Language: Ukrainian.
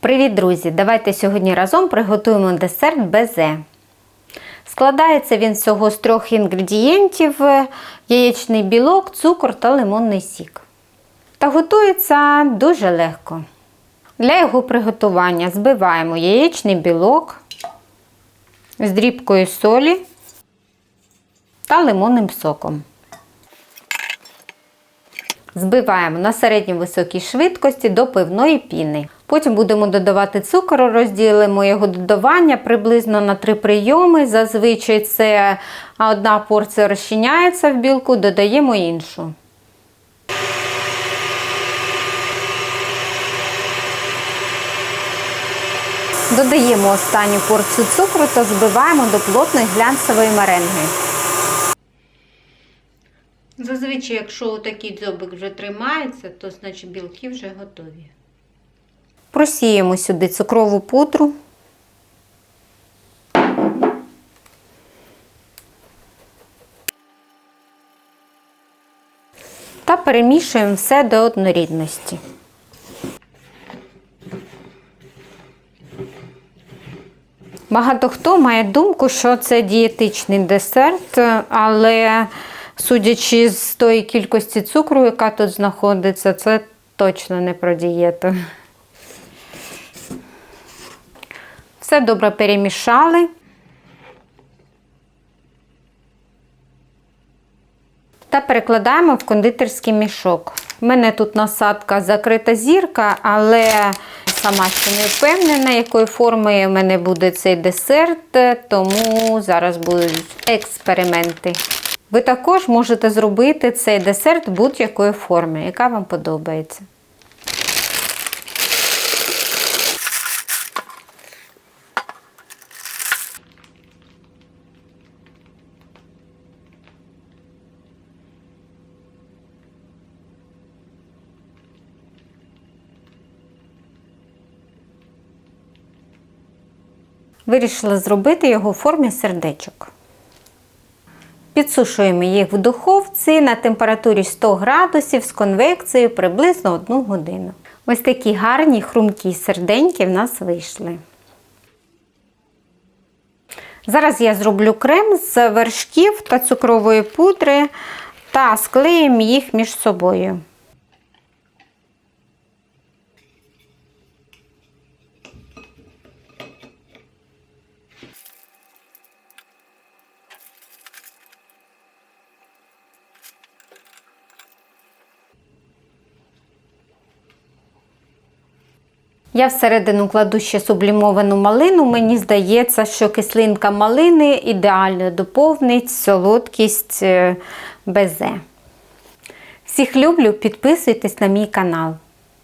Привіт, друзі! Давайте сьогодні разом приготуємо десерт безе. Складається він всього з трьох інгредієнтів: яєчний білок, цукор та лимонний сік. Та готується дуже легко. Для його приготування збиваємо яєчний білок з дрібкою солі та лимонним соком. Збиваємо на середньо високій швидкості до пивної піни. Потім будемо додавати цукор, розділимо його додавання приблизно на 3 прийоми. Зазвичай це одна порція розчиняється в білку, додаємо іншу. Додаємо останню порцію цукру та збиваємо до плотної глянцевої меренги. Зазвичай, якщо такий дзьобик вже тримається, то значить білки вже готові. Просіємо сюди цукрову пудру. Та перемішуємо все до однорідності. Багато хто має думку, що це дієтичний десерт, але судячи з тої кількості цукру, яка тут знаходиться, це точно не про дієту. Все добре перемішали. Та перекладаємо в кондитерський мішок. У мене тут насадка закрита зірка, але сама ще не впевнена, якої форми в мене буде цей десерт, тому зараз будуть експерименти. Ви також можете зробити цей десерт будь-якої форми, яка вам подобається. Вирішила зробити його у формі сердечок. Підсушуємо їх в духовці на температурі 100 градусів з конвекцією приблизно 1 годину. Ось такі гарні хрумкі серденьки в нас вийшли. Зараз я зроблю крем з вершків та цукрової пудри та склеїмо їх між собою. Я всередину кладу ще сублімовану малину. Мені здається, що кислинка малини ідеально доповнить солодкість е, безе. Всіх люблю, підписуйтесь на мій канал.